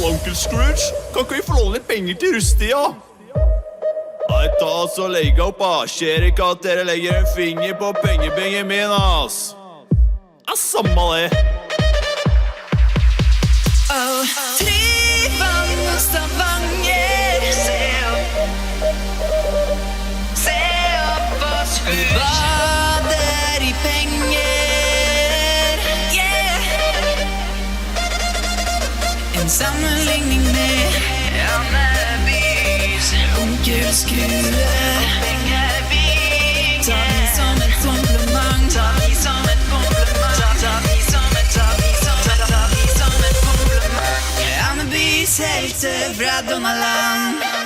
Halla, onkel Scrooge. Kan ikke vi få låne litt penger til rustida? Nei, ta så legg opp, da. Skjer ikke at dere legger en finger på pengebengen min, ass. Ja, samme det. Oh, og Stavanger. Se opp. Se opp og skru. Sammenligning med Andebys onkel Skrue. Ta den som et. Ta den som et kompliment. Ta, ta som et, ta den som et, ta den som et kompliment. Andebys helter fra Donnaland.